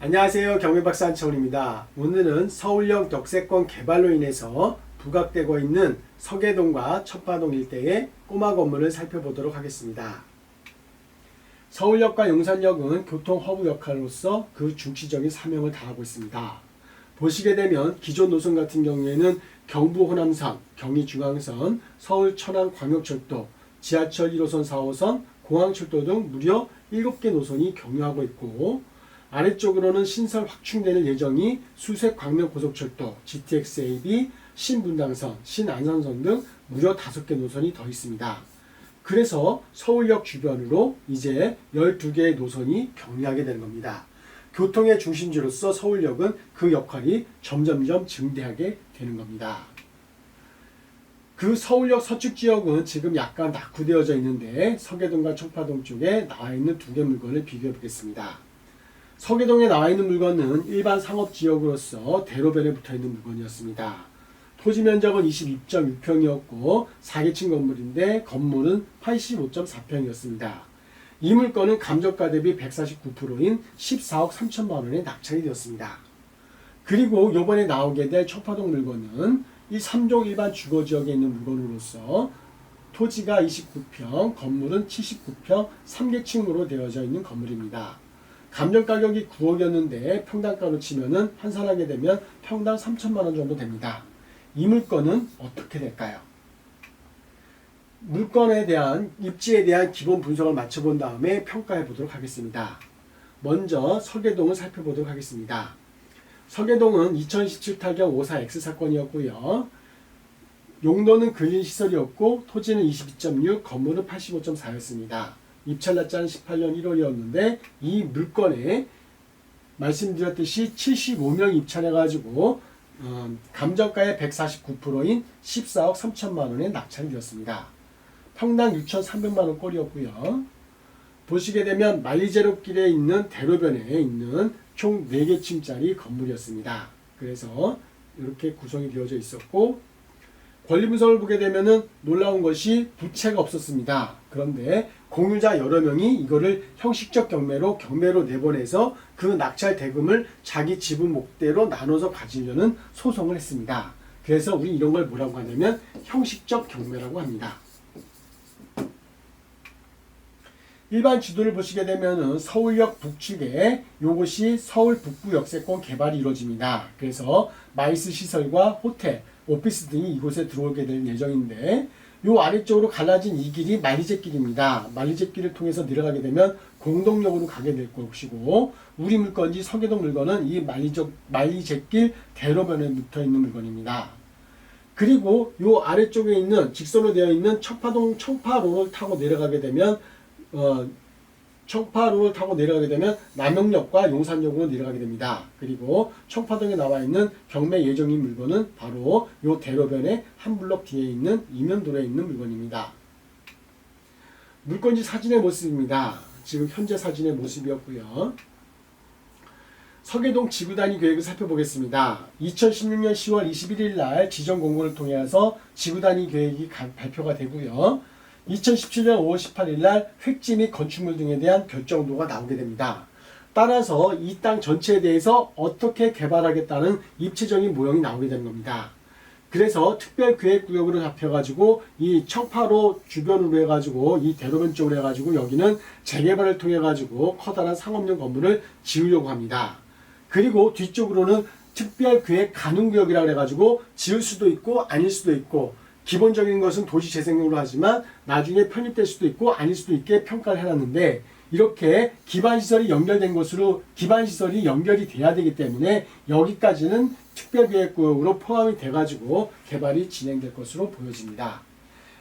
안녕하세요. 경매박사 한철입니다. 오늘은 서울역 역세권 개발로 인해서 부각되고 있는 서계동과 첫파동 일대의 꼬마 건물을 살펴보도록 하겠습니다. 서울역과 용산역은 교통 허브 역할로서 그 중시적인 사명을 다하고 있습니다. 보시게 되면 기존 노선 같은 경우에는 경부 호남선, 경의 중앙선, 서울 천안 광역철도, 지하철 1호선, 4호선, 공항철도 등 무려 7개 노선이 경유하고 있고 아래쪽으로는 신설 확충되는 예정이 수색 광명고속철도, GTX-AB, 신분당선, 신안산선 등 무려 5개 노선이 더 있습니다. 그래서 서울역 주변으로 이제 12개의 노선이 경유하게 되는 겁니다. 교통의 중심지로서 서울역은 그 역할이 점점점 증대하게 되는 겁니다. 그 서울역 서축 지역은 지금 약간 낙후되어져 있는데 서계동과 청파동 쪽에 나와 있는 두 개 물건을 비교해 보겠습니다. 서계동에 나와 있는 물건은 일반 상업 지역으로서 대로변에 붙어 있는 물건이었습니다. 토지 면적은 22.6평이었고 4계층 건물인데 건물은 85.4평이었습니다. 이 물건은 감정가 대비 149%인 14억 3천만 원에 낙찰이 되었습니다. 그리고 요번에 나오게 될 청파동 물건은 이 3종 일반 주거 지역에 있는 물건으로서 토지가 29평, 건물은 79평, 3계층으로 되어져 있는 건물입니다. 감정 가격이 9억이었는데 평당가로 치면은 환산하게 되면 평당 3천만 원 정도 됩니다. 이 물건은 어떻게 될까요? 물건에 대한 입지에 대한 기본 분석을 맞춰본 다음에 평가해 보도록 하겠습니다. 먼저 서계동을 살펴보도록 하겠습니다. 서계동은 2017 타경 54X 사건이었고요. 용도는 근린시설이었고 토지는 22.6, 건물은 85.4였습니다. 입찰 날짜는 18년 1월이었는데 이 물건에 말씀드렸듯이 75명 입찰해가지고 어, 감정가의 149%인 14억 3천만 원에 낙찰이 되었습니다. 평당 6,300만 원 꼴이었고요. 보시게 되면 만리제로길에 있는 대로변에 있는 총 4개 층짜리 건물이었습니다. 그래서 이렇게 구성이 되어져 있었고 권리 분석을 보게 되면은 놀라운 것이 부채가 없었습니다. 그런데 공유자 여러 명이 이거를 형식적 경매로 경매로 내보내서 그 낙찰 대금을 자기 지분 목대로 나눠서 가지려는 소송을 했습니다. 그래서 우리 이런 걸 뭐라고 하냐면 형식적 경매라고 합니다. 일반 지도를 보시게 되면은 서울역 북측에 이것이 서울 북부 역세권 개발이 이루어집니다. 그래서 마이스 시설과 호텔, 오피스 등이 이곳에 들어오게 될 예정인데 요 아래쪽으로 갈라진 이 길이 만리제 길입니다. 만리제 길을 통해서 내려가게 되면 공동역으로 가게 될 것이고 우리 물건지 서계동 물건은 이 만리제 길 대로변에 붙어 있는 물건입니다. 그리고 요 아래쪽에 있는 직선으로 되어 있는 청파동 청파로를 타고 내려가게 되면 어, 청파로를 타고 내려가게 되면 남영역과 용산역으로 내려가게 됩니다. 그리고 청파동에 나와 있는 경매 예정인 물건은 바로 요 대로변의 한 블럭 뒤에 있는 이면도로에 있는 물건입니다. 물건지 사진의 모습입니다. 지금 현재 사진의 모습이었고요. 서계동 지구 단위 계획을 살펴보겠습니다. 2016년 10월 21일 날 지정 공고를 통해서 지구 단위 계획이 가- 발표가 되고요. 2017년 5월 18일 날 획지 및 건축물 등에 대한 결정도가 나오게 됩니다. 따라서 이 땅 전체에 대해서 어떻게 개발하겠다는 입체적인 모형이 나오게 되는 겁니다. 그래서 특별계획구역으로 잡혀가지고 이 청파로 주변으로 해가지고 이 대로변 쪽으로 해가지고 여기는 재개발을 통해가지고 커다란 상업용 건물을 지으려고 합니다. 그리고 뒤쪽으로는 특별계획 가능구역이라고 해가지고 지을 수도 있고 아닐 수도 있고 기본적인 것은 도시 재생용으로 하지만 나중에 편입될 수도 있고 아닐 수도 있게 평가를 해놨는데 이렇게 기반 시설이 연결된 것으로 기반 시설이 연결이 돼야 되기 때문에 여기까지는 특별계획구역으로 포함이 돼가지고 개발이 진행될 것으로 보여집니다.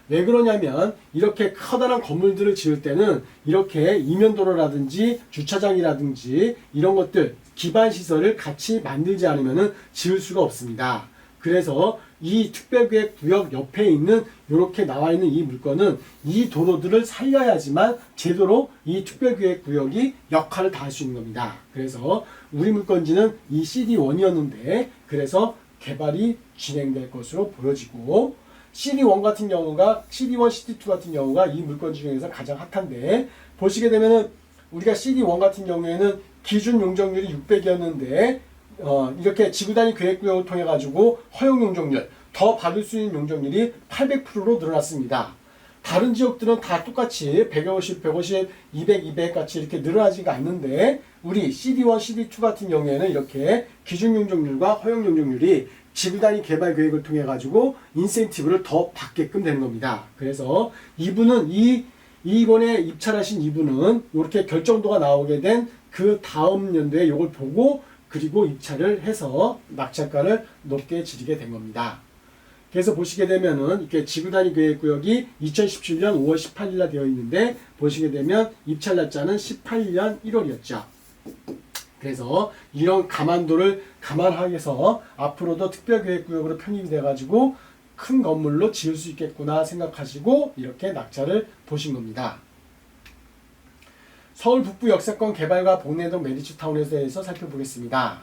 왜 그러냐면 이렇게 커다란 건물들을 지을 때는 이렇게 이면도로라든지 주차장이라든지 이런 것들 기반 시설을 같이 만들지 않으면 지을 수가 없습니다. 그래서 이 특별계획 구역 옆에 있는 이렇게 나와 있는 이 물건은 이 도로들을 살려야지만 제대로 이 특별계획 구역이 역할을 다 할 수 있는 겁니다. 그래서 우리 물건지는 이 CD1이었는데 그래서 개발이 진행될 것으로 보여지고 CD1 같은 경우가 CD1, CD2 같은 경우가 이 물건 중에서 가장 핫한데 보시게 되면은 우리가 CD1 같은 경우에는 기준 용적률이 600이었는데 어, 이렇게 지구 단위 계획 구역을 통해 가지고 허용 용적률 더 받을 수 있는 용적률이 800%로 늘어났습니다. 다른 지역들은 다 똑같이 150, 150, 200, 200 같이 이렇게 늘어나지가 않는데 우리 CD1, CD2 같은 경우에는 이렇게 기준 용적률과 허용 용적률이 지구 단위 개발 계획을 통해 가지고 인센티브를 더 받게끔 되는 겁니다. 그래서 이분은 이 이번에 입찰하신 이분은 이렇게 결정도가 나오게 된 그 다음 연도에 이걸 보고 그리고 입찰을 해서 낙찰가를 높게 지르게 된 겁니다. 그래서 보시게 되면은 이렇게 지구 단위 계획 구역이 2017년 5월 18일 날 되어 있는데 보시게 되면 입찰 날짜는 18년 1월이었죠. 그래서 이런 감안도를 감안하여서 앞으로도 특별계획구역으로 편입이 돼가지고 큰 건물로 지을 수 있겠구나 생각하시고 이렇게 낙찰을 보신 겁니다. 서울 북부 역세권 개발과 복내동 메리츠타운에 대해서 살펴보겠습니다.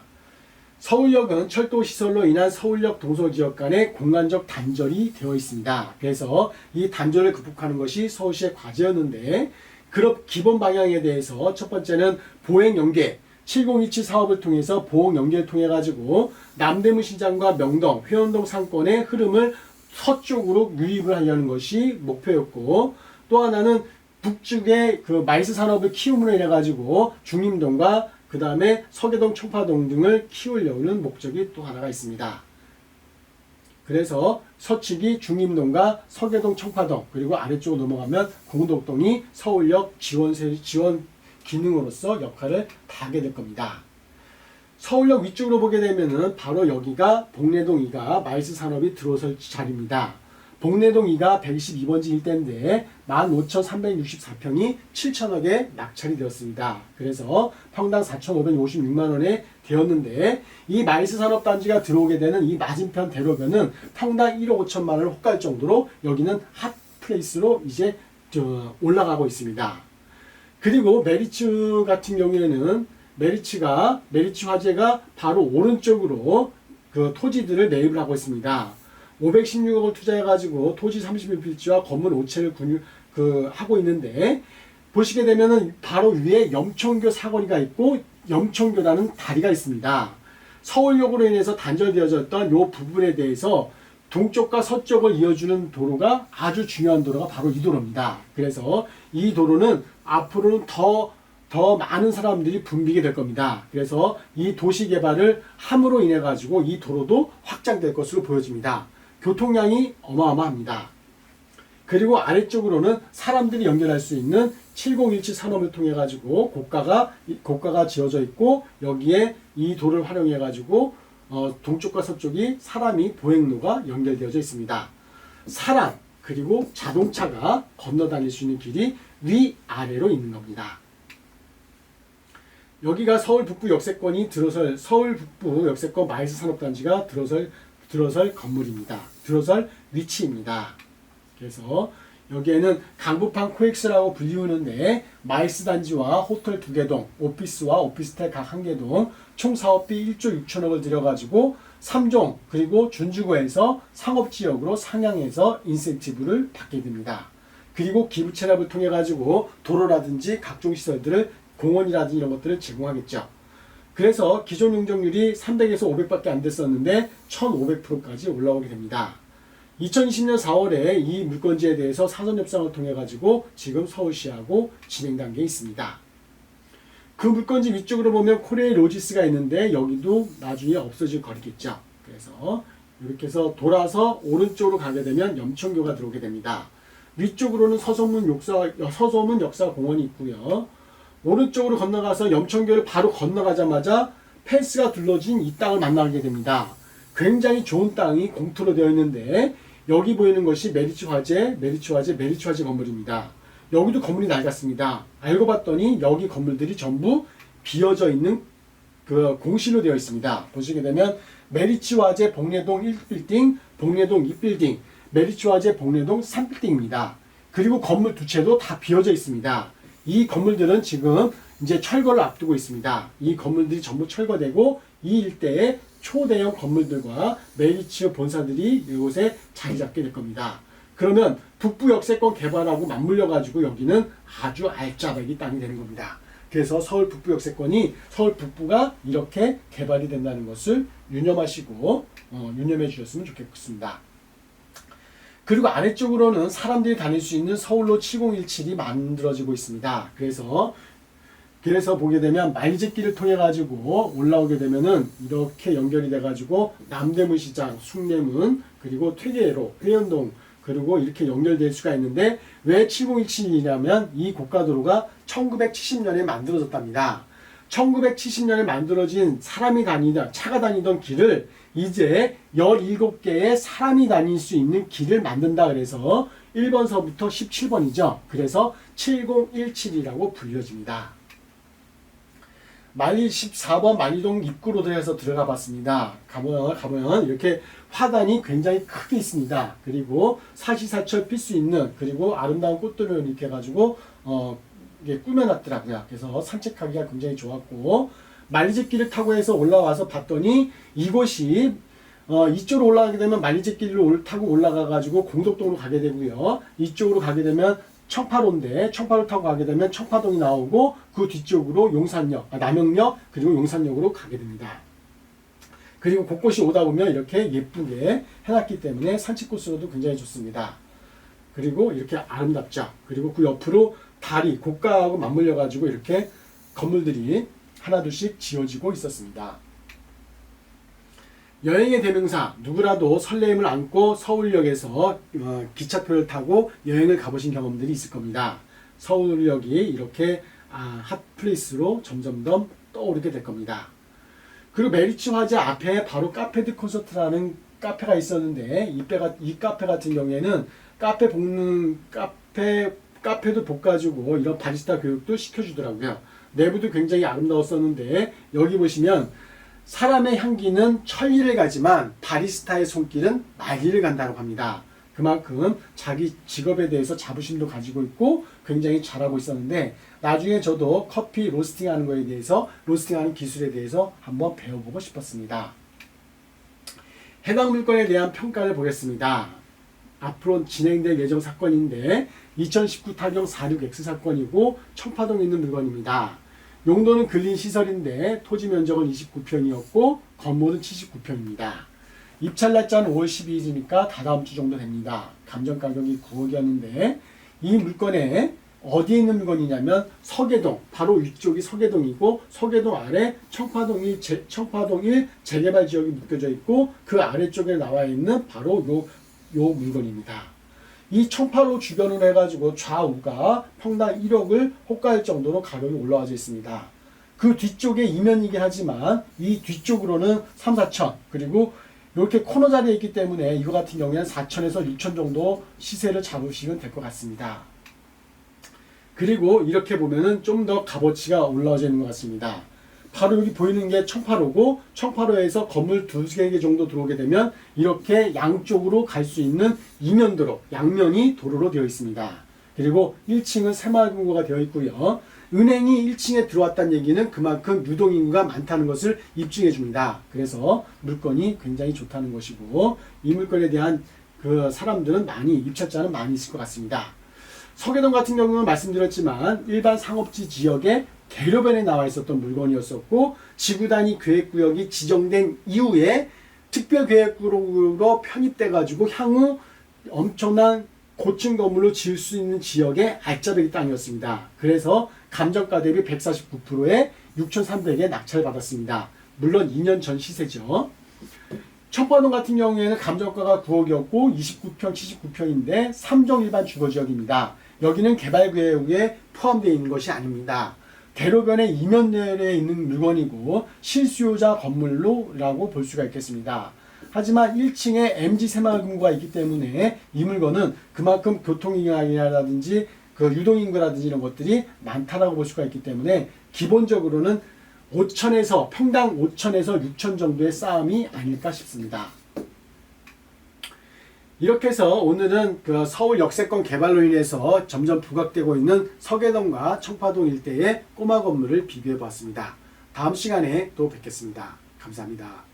서울역은 철도 시설로 인한 서울역 동서 지역 간의 공간적 단절이 되어 있습니다. 그래서 이 단절을 극복하는 것이 서울시의 과제였는데 그런 기본 방향에 대해서 첫 번째는 보행 연계 7027 사업을 통해서 보행 연계를 통해 가지고 남대문 시장과 명동, 회원동 상권의 흐름을 서쪽으로 유입을 하려는 것이 목표였고 또 하나는 북쪽의 그 마이스 산업을 키움으로 인해 가지고 중림동과 그 다음에 서계동, 청파동 등을 키우려는 목적이 또 하나가 있습니다. 그래서 서측이 중림동과 서계동, 청파동 그리고 아래쪽으로 넘어가면 공덕동이 서울역 지원세 지원 기능으로서 역할을 다하게 될 겁니다. 서울역 위쪽으로 보게 되면은 바로 여기가 복내동 2가 마이스 산업이 들어설 자리입니다. 복내동 2가 122번지 일대인데 15,364평이 7천억에 낙찰이 되었습니다. 그래서 평당 4,556만 원에 되었는데 이 마이스 산업단지가 들어오게 되는 이 맞은편 대로변은 평당 1억 5천만 원을 혹갈 정도로 여기는 핫 플레이스로 이제 저 올라가고 있습니다. 그리고 메리츠 같은 경우에는 메리츠가 메리츠 화재가 바로 오른쪽으로 그 토지들을 매입을 하고 있습니다. 516억을 투자해가지고 토지 31필지와 건물 5채를 군유, 그 하고 있는데 보시게 되면은 바로 위에 염천교 사거리가 있고 염천교라는 다리가 있습니다. 서울역으로 인해서 단절되어졌던 이 부분에 대해서 동쪽과 서쪽을 이어주는 도로가 아주 중요한 도로가 바로 이 도로입니다. 그래서 이 도로는 앞으로는 더, 더 많은 사람들이 붐비게 될 겁니다. 그래서 이 도시 개발을 함으로 인해 가지고 이 도로도 확장될 것으로 보여집니다. 교통량이 어마어마합니다. 그리고 아래쪽으로는 사람들이 연결할 수 있는 7017 산업을 통해 가지고 고가가 고가가 지어져 있고 여기에 이 도를 활용해 가지고 어, 동쪽과 서쪽이 사람이 보행로가 연결되어져 있습니다. 사람 그리고 자동차가 건너 다닐 수 있는 길이 위 아래로 있는 겁니다. 여기가 서울 북부 역세권이 들어설 서울 북부 역세권 마이스 산업단지가 들어설 들어설 건물입니다. 들어설 위치입니다. 그래서 여기에는 강북판 코엑스라고 불리우는데 마이스 단지와 호텔 두 개 동, 오피스와 오피스텔 각 한 개 동 총 사업비 1조 6천억을 들여가지고 3종 그리고 준주거에서 상업지역으로 상향해서 인센티브를 받게 됩니다. 그리고 기부 체납을 통해 가지고 도로라든지 각종 시설들을 공원이라든지 이런 것들을 제공하겠죠. 그래서 기존 용적률이 300에서 500밖에 안 됐었는데 1500%까지 올라오게 됩니다. 2020년 4월에 이 물건지에 대해서 사전 협상을 통해 가지고 지금 서울시하고 진행 단계에 있습니다. 그 물건지 위쪽으로 보면 코레일 로지스가 있는데 여기도 나중에 없어질 거리겠죠. 그래서 이렇게 해서 돌아서 오른쪽으로 가게 되면 염천교가 들어오게 됩니다. 위쪽으로는 서소문 역사 서소문 역사 공원이 있고요. 오른쪽으로 건너가서 염천교를 바로 건너가자마자 펜스가 둘러진 이 땅을 만나게 됩니다. 굉장히 좋은 땅이 공터로 되어 있는데 여기 보이는 것이 메리츠 화재, 메리츠 화재, 메리츠 화재 건물입니다. 여기도 건물이 낡았습니다. 알고 봤더니 여기 건물들이 전부 비어져 있는 그 공실로 되어 있습니다. 보시게 되면 메리츠 화재 복례동 1빌딩, 복례동 2빌딩, 메리츠 화재 복례동 3빌딩입니다. 그리고 건물 두 채도 다 비어져 있습니다. 이 건물들은 지금 이제 철거를 앞두고 있습니다. 이 건물들이 전부 철거되고 이 일대에 초대형 건물들과 메리츠 본사들이 이곳에 자리 잡게 될 겁니다. 그러면 북부 역세권 개발하고 맞물려 가지고 여기는 아주 알짜배기 땅이 되는 겁니다. 그래서 서울 북부 역세권이 서울 북부가 이렇게 개발이 된다는 것을 유념하시고 어, 유념해 주셨으면 좋겠습니다. 그리고 아래쪽으로는 사람들이 다닐 수 있는 서울로 7017이 만들어지고 있습니다. 그래서 그래서 보게 되면 말제길을 통해 가지고 올라오게 되면은 이렇게 연결이 돼 가지고 남대문 시장, 숭례문 그리고 퇴계로, 회원동 그리고 이렇게 연결될 수가 있는데 왜 7017이냐면 이 고가도로가 1970년에 만들어졌답니다. 1970년에 만들어진 사람이 다니던 차가 다니던 길을 이제 17개의 사람이 다닐 수 있는 길을 만든다 그래서 1번서부터 17번이죠. 그래서 7017이라고 불려집니다. 만리 14번 만리동 입구로 들어서 들어가 봤습니다. 가보면, 가보면 이렇게 화단이 굉장히 크게 있습니다. 그리고 사시사철 필 수 있는 그리고 아름다운 꽃들을 이렇게 해가지고 어, 꾸며놨더라고요. 그래서 산책하기가 굉장히 좋았고 만리제길을 타고 해서 올라와서 봤더니 이곳이 어, 이쪽으로 올라가게 되면 만리제길로 올- 타고 올라가가지고 공덕동으로 가게 되고요. 이쪽으로 가게 되면 청파로인데 청파로 타고 가게 되면 청파동이 나오고 그 뒤쪽으로 용산역, 아, 남영역 그리고 용산역으로 가게 됩니다. 그리고 곳곳이 오다 보면 이렇게 예쁘게 해놨기 때문에 산책 코스로도 굉장히 좋습니다. 그리고 이렇게 아름답죠. 그리고 그 옆으로 다리, 고가하고 맞물려 가지고 이렇게 건물들이 하나둘씩 지어지고 있었습니다. 여행의 대명사 누구라도 설레임을 안고 서울역에서 어, 기차표를 타고 여행을 가보신 경험들이 있을 겁니다. 서울역이 이렇게 아, 핫플레이스로 점점점 떠오르게 될 겁니다. 그리고 메리츠 화재 앞에 바로 카페드 콘서트라는 카페가 있었는데 이, 빼가, 이 카페 같은 경우에는 카페 볶는 카페 카페도 볶아주고 이런 바리스타 교육도 시켜주더라고요. 내부도 굉장히 아름다웠었는데 여기 보시면 사람의 향기는 천리를 가지만 바리스타의 손길은 만리를 간다고 합니다. 그만큼 자기 직업에 대해서 자부심도 가지고 있고 굉장히 잘하고 있었는데 나중에 저도 커피 로스팅하는 거에 대해서 로스팅하는 기술에 대해서 한번 배워보고 싶었습니다. 해당 물건에 대한 평가를 보겠습니다. 앞으로 진행될 예정 사건인데 2019 타경 46X 사건이고 청파동에 있는 물건입니다. 용도는 근린 시설인데 토지 면적은 29평이었고 건물은 79평입니다. 입찰 날짜는 5월 12일이니까 다다음 주 정도 됩니다. 감정 가격이 9억이었는데 이 물건에 어디에 있는 물건이냐면 서계동 바로 위쪽이 서계동이고 서계동 아래 청파동 1, 재, 청파동 1 재개발 지역이 묶여져 있고 그 아래쪽에 나와 있는 바로 요, 요 물건입니다. 이 청파로 주변으로 해가지고 좌우가 평당 1억을 호가할 정도로 가격이 올라와져 있습니다. 그 뒤쪽에 이면이긴 하지만 이 뒤쪽으로는 3, 4천 그리고 이렇게 코너 자리에 있기 때문에 이거 같은 경우에는 4천에서 6천 정도 시세를 잡으시면 될 것 같습니다. 그리고 이렇게 보면은 좀 더 값어치가 올라와져 있는 것 같습니다. 바로 여기 보이는 게 청파로고 청파로에서 건물 두세 개 정도 들어오게 되면 이렇게 양쪽으로 갈 수 있는 이면도로 양면이 도로로 되어 있습니다. 그리고 1층은 새마을금고가 되어 있고요. 은행이 1층에 들어왔다는 얘기는 그만큼 유동인구가 많다는 것을 입증해 줍니다. 그래서 물건이 굉장히 좋다는 것이고 이 물건에 대한 그 사람들은 많이 입찰자는 많이 있을 것 같습니다. 서계동 같은 경우는 말씀드렸지만 일반 상업지 지역에 대로변에 나와 있었던 물건이었었고 지구 단위 계획 구역이 지정된 이후에 특별 계획 구역으로 편입돼 가지고 향후 엄청난 고층 건물로 지을 수 있는 지역의 알짜배기 땅이었습니다. 그래서 감정가 대비 149%에 6,300에 낙찰을 받았습니다. 물론 2년 전 시세죠. 청파동 같은 경우에는 감정가가 9억이었고 29평, 79평인데 3종 일반 주거지역입니다. 여기는 개발구역에 포함되어 있는 것이 아닙니다. 대로변의 이면면에 있는 물건이고 실수요자 건물로라고 볼 수가 있겠습니다. 하지만 1층에 MG 새마을금고가 있기 때문에 이 물건은 그만큼 교통이동이라든지 그 유동인구라든지 이런 것들이 많다라고 볼 수가 있기 때문에 기본적으로는 5천에서 평당 5천에서 6천 정도의 싸움이 아닐까 싶습니다. 이렇게 해서 오늘은 그 서울 역세권 개발로 인해서 점점 부각되고 있는 서계동과 청파동 일대의 꼬마 건물을 비교해 보았습니다. 다음 시간에 또 뵙겠습니다. 감사합니다.